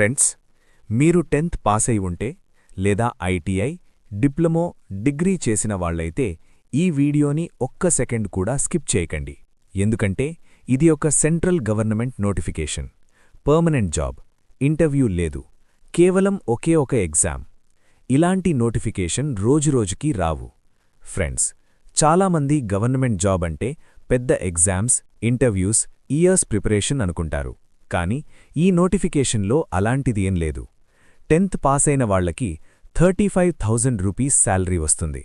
Friends మీరు tenth pass అయి ఉంటే లేదా ఐటీఐ డిప్లొమో డిగ్రీ చేసిన వాళ్ళైతే ఈ వీడియోని ఒక్క సెకండ్ కూడా స్కిప్ చేయకండి. ఎందుకంటే ఇది ఒక central government notification. Permanent job. Interview లేదు. కేవలం ఒకే ఒక ఎగ్జామ్. ఇలాంటి నోటిఫికేషన్ రోజురోజుకి రావు. ఫ్రెండ్స్ చాలామంది గవర్నమెంట్ జాబ్ అంటే పెద్ద ఎగ్జామ్స్ ఇంటర్వ్యూస్ ఇయర్స్ ప్రిపరేషన్ అనుకుంటారు. కానీ ఈ నోటిఫికేషన్లో అలాంటిది ఏం లేదు. టెన్త్ పాస్ అయిన వాళ్ళకి thirty five thousand rupees salary వస్తుంది.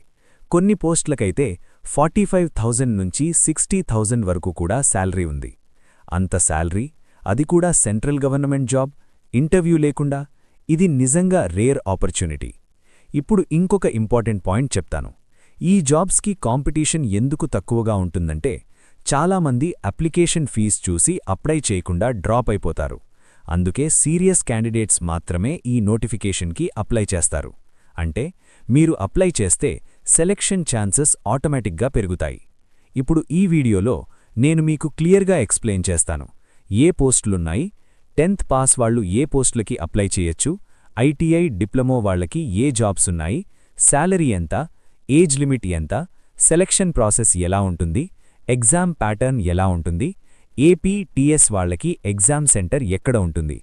కొన్ని పోస్టులకైతే ఫార్టీ ఫైవ్ థౌజండ్ నుంచి సిక్స్టీ థౌజండ్ వరకు కూడా శాలరీ ఉంది. అంత శాలరీ అది కూడా సెంట్రల్ గవర్నమెంట్ జాబ్ ఇంటర్వ్యూ లేకుండా ఇది నిజంగా రేర్ ఆపర్చునిటీ. ఇప్పుడు ఇంకొక ఇంపార్టెంట్ పాయింట్ చెప్తాను. ఈ జాబ్స్కి కాంపిటీషన్ ఎందుకు తక్కువగా ఉంటుందంటే చాలామంది అప్లికేషన్ ఫీజ్ చూసి అప్లై చేయకుండా డ్రాప్ అయిపోతారు. అందుకే సీరియస్ క్యాండిడేట్స్ మాత్రమే ఈ నోటిఫికేషన్కి అప్లై చేస్తారు. అంటే మీరు అప్లై చేస్తే సెలెక్షన్ ఛాన్సెస్ ఆటోమేటిక్గా పెరుగుతాయి. ఇప్పుడు ఈ వీడియోలో నేను మీకు క్లియర్గా ఎక్స్ప్లెయిన్ చేస్తాను. ఏ పోస్టులున్నాయి? టెన్త్ పాస్ వాళ్ళు ఏ పోస్టులకి అప్లై చేయొచ్చు? ఐటీఐ డిప్లొమో వాళ్ళకి ఏ జాబ్స్ ఉన్నాయి? శాలరీ ఎంత? ఏజ్ లిమిట్ ఎంత? సెలెక్షన్ ప్రాసెస్ ఎలా ఉంటుంది? ఎగ్జామ్ ప్యాటర్న్ ఎలా ఉంటుంది? ఏపీ టీఎస్ వాళ్ళకి ఎగ్జామ్ సెంటర్ ఎక్కడ ఉంటుంది?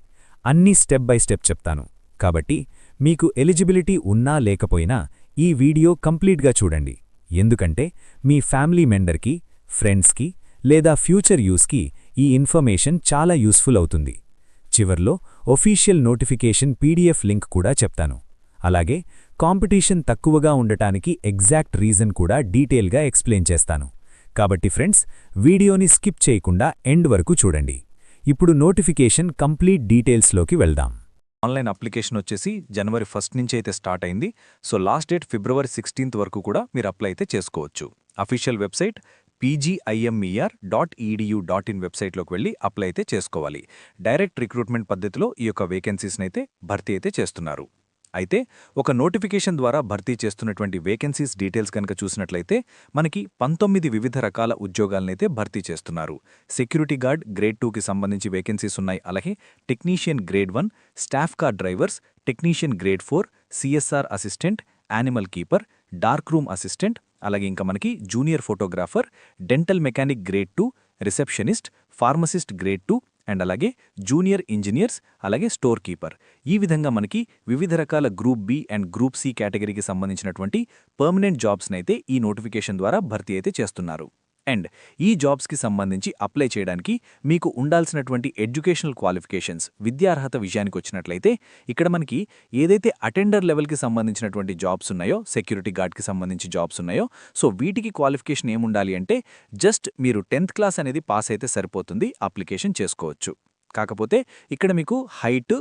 అన్నీ స్టెప్ బై స్టెప్ చెప్తాను. కాబట్టి మీకు ఎలిజిబిలిటీ ఉన్నా లేకపోయినా ఈ వీడియో కంప్లీట్గా చూడండి. ఎందుకంటే మీ ఫ్యామిలీ మెంబర్కి ఫ్రెండ్స్కి లేదా ఫ్యూచర్ యూస్కి ఈ ఇన్ఫర్మేషన్ చాలా యూస్ఫుల్ అవుతుంది. చివర్లో ఒఫీషియల్ నోటిఫికేషన్ పీడీఎఫ్ లింక్ కూడా చెప్తాను. అలాగే కాంపిటీషన్ తక్కువగా ఉండటానికి ఎగ్జాక్ట్ రీజన్ కూడా డీటెయిల్గా ఎక్స్ప్లెయిన్ చేస్తాను. కాబట్టి ఫ్రెండ్స్ వీడియోని స్కిప్ చేయకుండా ఎండ్ వరకు చూడండి. ఇప్పుడు నోటిఫికేషన్ కంప్లీట్ డీటెయిల్స్లోకి వెళ్దాం. ఆన్లైన్ అప్లికేషన్ వచ్చేసి జనవరి ఫస్ట్ నుంచి అయితే స్టార్ట్ అయింది. So last date February sixteenth వరకు కూడా మీరు అప్లై అయితే చేసుకోవచ్చు. Official website PGIMER dot edu dot in వెబ్సైట్లోకి వెళ్ళి అప్లై అయితే చేసుకోవాలి. డైరెక్ట్ రిక్రూట్మెంట్ పద్ధతిలో ఈ యొక్క వేకెన్సీస్ని అయితే భర్తీ అయితే చేస్తున్నారు. అయితే ఒక నోటిఫికేషన్ ద్వారా భర్తీ చేస్తున్నటువంటి వేకెన్సీస్ డీటెయిల్స్ కనుక చూసినట్లయితే మనకి పంతొమ్మిది వివిధ రకాల ఉద్యోగాలనైతే భర్తీ చేస్తున్నారు. సెక్యూరిటీ గార్డ్ గ్రేడ్ టూకి సంబంధించి వేకెన్సీస్ ఉన్నాయి. అలాగే technician grade one staff car drivers technician grade four CSR assistant animal keeper dark room assistant అలాగే ఇంకా మనకి junior photographer dental mechanic grade two receptionist pharmacist grade two and అలాగే junior engineers అలాగే store keeper. ఈ విధంగా మనకి వివిధ రకాల group B and group C కేటగిరీకి సంబంధించినటువంటి పర్మనెంట్ జాబ్స్నైతే ఈ నోటిఫికేషన్ ద్వారా భర్తీ అయితే చేస్తున్నారు. అండ్ ఈ జాబ్స్కి సంబంధించి అప్లై చేయడానికి మీకు ఉండాల్సినటువంటి ఎడ్యుకేషనల్ క్వాలిఫికేషన్స్ విద్యార్హత విషయానికి వచ్చినట్లయితే ఇక్కడ మనకి ఏదైతే అటెండర్ లెవెల్కి సంబంధించినటువంటి జాబ్స్ ఉన్నాయో సెక్యూరిటీ గార్డ్కి సంబంధించి జాబ్స్ ఉన్నాయో సో వీటికి క్వాలిఫికేషన్ ఏముండాలి అంటే జస్ట్ మీరు టెన్త్ క్లాస్ అనేది పాస్ అయితే సరిపోతుంది అప్లికేషన్ చేసుకోవచ్చు. కాకపోతే ఇక్కడ మీకు హైట్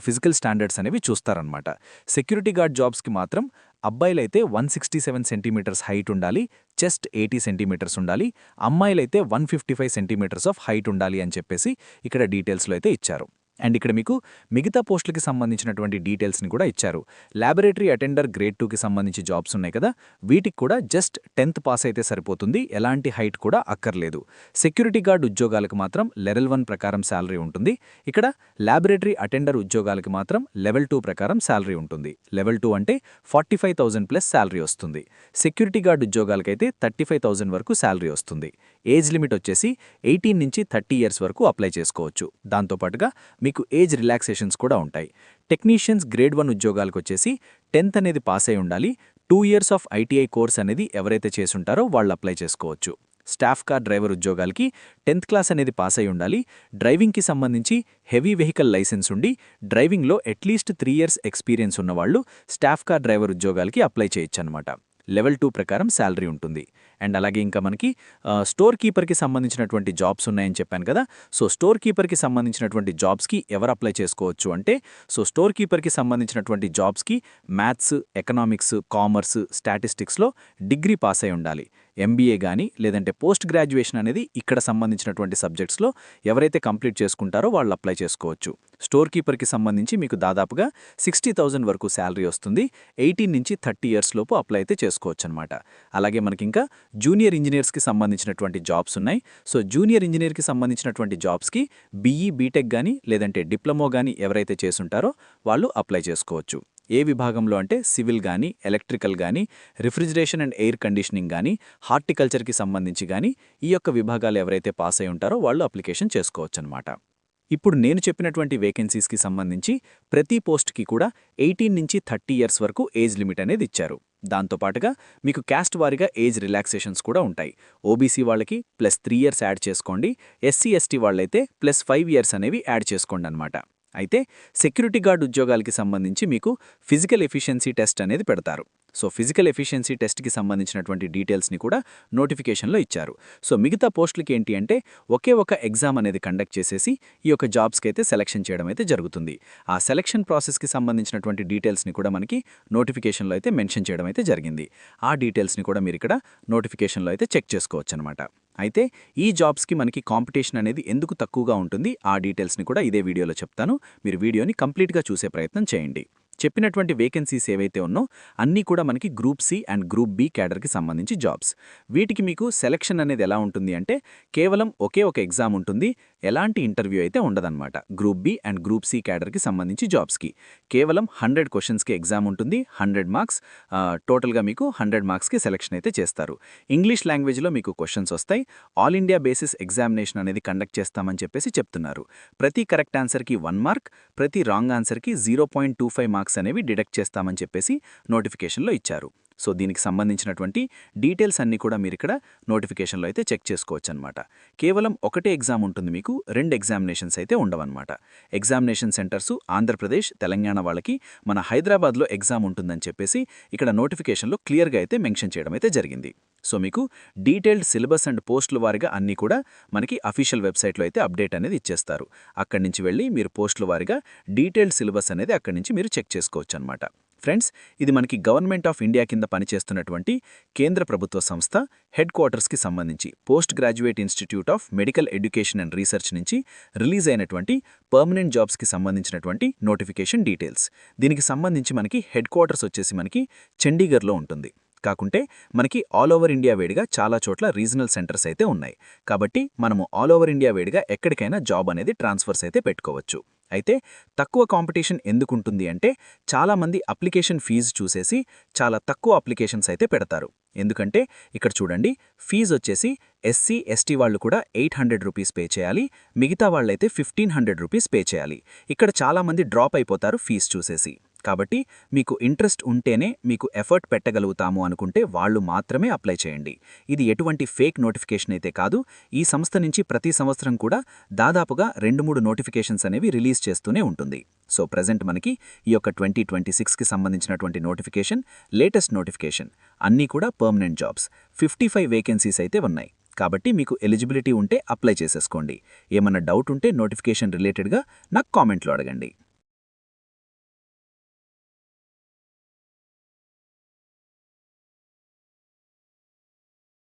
ఫిజికల్ స్టాండర్డ్స్ అనేవి చూస్తారనమాట సెక్యూరిటీ గార్డ్ జాబ్స్కి మాత్రం అబ్బాయిలైతే one sixty seven centimetres height ఉండాలి చెస్ట్ ఎయిటీ సెంటీమీటర్స్ ఉండాలి అమ్మాయిలైతే one fifty five centimetres of height ఉండాలి అని చెప్పేసి ఇక్కడ డీటెయిల్స్లో అయితే ఇచ్చారు. అండ్ ఇక్కడ మీకు మిగతా పోస్టులకి సంబంధించినటువంటి డీటెయిల్స్ని కూడా ఇచ్చారు. ల్యాబొరేటరీ అటెండర్ గ్రేడ్ టూకి సంబంధించి జాబ్స్ ఉన్నాయి కదా వీటికి కూడా జస్ట్ టెన్త్ పాస్ అయితే సరిపోతుంది ఎలాంటి హైట్ కూడా అక్కర్లేదు. సెక్యూరిటీ గార్డ్ ఉద్యోగాలకు మాత్రం లెవెల్ వన్ ప్రకారం శాలరీ ఉంటుంది. ఇక్కడ ల్యాబొరేటరీ అటెండర్ ఉద్యోగాలకి మాత్రం లెవెల్ టూ ప్రకారం శాలరీ ఉంటుంది. లెవెల్ టూ అంటే forty five thousand plus salary వస్తుంది. సెక్యూరిటీ గార్డ్ ఉద్యోగాలకైతే థర్టీ ఫైవ్ థౌసండ్ వరకు శాలరీ వస్తుంది. ఏజ్ లిమిట్ వచ్చేసి ఎయిటీన్ నుంచి థర్టీ ఇయర్స్ వరకు అప్లై చేసుకోవచ్చు. దాంతోపాటుగా మీకు ఏజ్ రిలాక్సేషన్స్ కూడా ఉంటాయి. టెక్నీషియన్స్ గ్రేడ్ వన్ ఉద్యోగాలకు వచ్చేసి టెన్త్ అనేది పాస్ అయి ఉండాలి. Two years of ITI course అనేది ఎవరైతే చేసుంటారో వాళ్ళు అప్లై చేసుకోవచ్చు. స్టాఫ్ కార్ డ్రైవర్ ఉద్యోగాలకి టెన్త్ క్లాస్ అనేది పాస్ అయి ఉండాలి. డ్రైవింగ్కి సంబంధించి హెవీ వెహికల్ లైసెన్స్ ఉండి డ్రైవింగ్లో at least three years experience ఉన్నవాళ్ళు స్టాఫ్ కార్ డ్రైవర్ ఉద్యోగాలకి అప్లై చేయొచ్చు అనమాట లెవెల్ టూ ప్రకారం శాలరీ ఉంటుంది. అండ్ అలాగే ఇంకా మనకి స్టోర్ కీపర్కి సంబంధించినటువంటి జాబ్స్ ఉన్నాయని చెప్పాను కదా. సో స్టోర్ కీపర్కి సంబంధించినటువంటి జాబ్స్కి ఎవరు అప్లై చేసుకోవచ్చు అంటే సో స్టోర్ కీపర్కి సంబంధించినటువంటి జాబ్స్కి మ్యాథ్స్ ఎకనామిక్స్ కామర్స్ స్టాటిస్టిక్స్లో డిగ్రీ పాస్ అయి ఉండాలి. ఎంబీఏ కానీ లేదంటే పోస్ట్ గ్రాడ్యుయేషన్ అనేది ఇక్కడ సంబంధించినటువంటి సబ్జెక్ట్స్లో ఎవరైతే కంప్లీట్ చేసుకుంటారో వాళ్ళు అప్లై చేసుకోవచ్చు. స్టోర్ కీపర్కి సంబంధించి మీకు దాదాపుగా సిక్స్టీ థౌజండ్ వరకు శాలరీ వస్తుంది. ఎయిటీన్ నుంచి థర్టీ ఇయర్స్ లోపు అప్లై అయితే చేసుకోవచ్చు అనమాట అలాగే మనకి ఇంకా జూనియర్ ఇంజనీర్స్కి సంబంధించినటువంటి జాబ్స్ ఉన్నాయి. సో జూనియర్ ఇంజనీర్కి సంబంధించినటువంటి జాబ్స్కి బీఈ బీటెక్ కానీ లేదంటే డిప్లొమో కానీ ఎవరైతే చేసుంటారో వాళ్ళు అప్లై చేసుకోవచ్చు. ఏ విభాగంలో అంటే సివిల్ కానీ ఎలక్ట్రికల్ కానీ రిఫ్రిజిరేషన్ అండ్ ఎయిర్ కండిషనింగ్ కానీ హార్టికల్చర్కి సంబంధించి కానీ ఈ యొక్క విభాగాలు ఎవరైతే పాస్ అయి ఉంటారో వాళ్ళు అప్లికేషన్ చేసుకోవచ్చు అనమాట ఇప్పుడు నేను చెప్పినటువంటి వేకెన్సీస్కి సంబంధించి ప్రతి పోస్ట్కి కూడా ఎయిటీన్ నుంచి థర్టీ ఇయర్స్ వరకు ఏజ్ లిమిట్ అనేది ఇచ్చారు. దాంతోపాటుగా మీకు క్యాస్ట్ వారీగా ఏజ్ రిలాక్సేషన్స్ కూడా ఉంటాయి. ఓబీసీ వాళ్ళకి ప్లస్ త్రీ ఇయర్స్ యాడ్ చేసుకోండి. ఎస్సీ ఎస్టీ వాళ్ళైతే ప్లస్ ఫైవ్ ఇయర్స్ అనేవి యాడ్ చేసుకోండి అనమాట అయితే సెక్యూరిటీ గార్డ్ ఉద్యోగాలకి సంబంధించి మీకు ఫిజికల్ ఎఫిషియన్సీ టెస్ట్ అనేది పెడతారు. సో ఫిజికల్ ఎఫిషియన్సీ టెస్ట్కి సంబంధించినటువంటి డీటెయిల్స్ని కూడా నోటిఫికేషన్లో ఇచ్చారు. సో మిగతా పోస్టులకి ఏంటి అంటే ఒకే ఒక ఎగ్జామ్ అనేది కండక్ట్ చేసేసి ఈ యొక్క జాబ్స్కి అయితే సెలెక్షన్ చేయడం అయితే జరుగుతుంది. ఆ సెలక్షన్ ప్రాసెస్కి సంబంధించినటువంటి డీటెయిల్స్ని కూడా మనకి నోటిఫికేషన్లో అయితే మెన్షన్ చేయడం అయితే జరిగింది. ఆ డీటెయిల్స్ని కూడా మీరు ఇక్కడ నోటిఫికేషన్లో అయితే చెక్ చేసుకోవచ్చు అనమాట అయితే ఈ జాబ్స్కి మనకి కాంపిటీషన్ అనేది ఎందుకు తక్కువగా ఉంటుంది? ఆ డీటెయిల్స్ని కూడా ఇదే వీడియోలో చెప్తాను. మీరు వీడియోని కంప్లీట్గా చూసే ప్రయత్నం చేయండి. చెప్పినటువంటి వేకెన్సీస్ ఏవైతే ఉన్నో అన్నీ కూడా మనకి group C and group B క్యాడర్కి సంబంధించి జాబ్స్ వీటికి మీకు సెలక్షన్ అనేది ఎలా ఉంటుంది అంటే కేవలం ఒకే ఒక ఎగ్జామ్ ఉంటుంది ఎలాంటి ఇంటర్వ్యూ అయితే ఉండదన్నమాట. Group B and group C క్యాడర్కి సంబంధించి జాబ్స్కి. కేవలం హండ్రెడ్ క్వశ్చన్స్కి ఎగ్జామ్ ఉంటుంది హండ్రెడ్ మార్క్స్ టోటల్గా మీకు హండ్రెడ్ మార్క్స్కి సెలక్షన్ అయితే చేస్తారు. ఇంగ్లీష్ లాంగ్వేజ్లో మీకు క్వశ్చన్స్ వస్తాయి. ఆల్ ఇండియా బేసిస్ ఎగ్జామినేషన్ అనేది కండక్ట్ చేస్తామని చెప్పేసి చెప్తున్నారు. ప్రతి కరెక్ట్ ఆన్సర్కి వన్ మార్క్ ప్రతి wrong ఆన్సర్కి zero point two five marks అనేవి డిడక్ట్ చేస్తామని చెప్పేసి నోటిఫికేషన్లో ఇచ్చారు. సో దీనికి సంబంధించినటువంటి డీటెయిల్స్ అన్నీ కూడా మీరు ఇక్కడ నోటిఫికేషన్లో అయితే చెక్ చేసుకోవచ్చు అనమాట కేవలం ఒకటే ఎగ్జామ్ ఉంటుంది మీకు రెండు ఎగ్జామినేషన్స్ అయితే ఉండవన్నమాట. ఎగ్జామినేషన్ సెంటర్సు ఆంధ్రప్రదేశ్ తెలంగాణ వాళ్ళకి మన హైదరాబాద్లో ఎగ్జామ్ ఉంటుందని చెప్పేసి ఇక్కడ నోటిఫికేషన్లో క్లియర్గా అయితే మెన్షన్ చేయడం అయితే జరిగింది. సో మీకు డీటెయిల్డ్ సిలబస్ అండ్ పోస్టుల వారిగా అన్నీ కూడా మనకి అఫీషియల్ వెబ్సైట్లో అయితే అప్డేట్ అనేది ఇచ్చేస్తారు. అక్కడి నుంచి వెళ్ళి మీరు పోస్టుల వారిగా డీటెయిల్డ్ సిలబస్ అనేది అక్కడి నుంచి మీరు చెక్ చేసుకోవచ్చు అనమాట ఫ్రెండ్స్ ఇది మనకి గవర్నమెంట్ ఆఫ్ ఇండియా కింద పనిచేస్తున్నటువంటి కేంద్ర ప్రభుత్వ సంస్థ హెడ్ క్వార్టర్స్కి సంబంధించి post graduate institute of medical education and research నుంచి రిలీజ్ అయినటువంటి పర్మనెంట్ జాబ్స్కి సంబంధించినటువంటి నోటిఫికేషన్ డీటెయిల్స్. దీనికి సంబంధించి మనకి హెడ్ క్వార్టర్స్ వచ్చేసి మనకి చండీగఢ్లో ఉంటుంది. కాకుంటే మనకి ఆల్ ఓవర్ ఇండియా వేడిగా చాలా చోట్ల రీజనల్ సెంటర్స్ అయితే ఉన్నాయి. కాబట్టి మనము ఆల్ ఓవర్ ఇండియా వేడిగా ఎక్కడికైనా జాబ్ అనేది ట్రాన్స్ఫర్స్ అయితే పెట్టుకోవచ్చు. అయితే తక్కువ కాంపిటీషన్ ఎందుకుంటుంది అంటే చాలామంది అప్లికేషన్ ఫీజు చూసేసి చాలా తక్కువ అప్లికేషన్స్ అయితే పెడతారు. ఎందుకంటే ఇక్కడ చూడండి ఫీజు వచ్చేసి ఎస్సీ ఎస్టీ వాళ్ళు కూడా ఎయిట్ హండ్రెడ్ రూపీస్ పే చేయాలి మిగతా వాళ్ళైతే ఫిఫ్టీన్ హండ్రెడ్ రూపీస్ పే చేయాలి. ఇక్కడ చాలామంది డ్రాప్ అయిపోతారు ఫీజు చూసేసి. కాబట్టి మీకు ఇంట్రెస్ట్ ఉంటేనే మీకు ఎఫర్ట్ పెట్టగలుగుతాము అనుకుంటే వాళ్ళు మాత్రమే అప్లై చేయండి. ఇది ఎటువంటి ఫేక్ నోటిఫికేషన్ అయితే కాదు. ఈ సంస్థ నుంచి ప్రతి సంవత్సరం కూడా దాదాపుగా రెండు మూడు నోటిఫికేషన్స్ అనేవి రిలీజ్ చేస్తూనే ఉంటుంది. సో ప్రజెంట్ మనకి ఈ యొక్క ట్వంటీ ట్వంటీ సిక్స్కి సంబంధించినటువంటి నోటిఫికేషన్ లేటెస్ట్ నోటిఫికేషన్ అన్నీ కూడా permanent jobs. Fifty five vacancies అయితే ఉన్నాయి. కాబట్టి మీకు ఎలిజిబిలిటీ ఉంటే అప్లై చేసేసుకోండి. ఏమన్నా డౌట్ ఉంటే నోటిఫికేషన్ రిలేటెడ్గా నాకు కామెంట్లో అడగండి.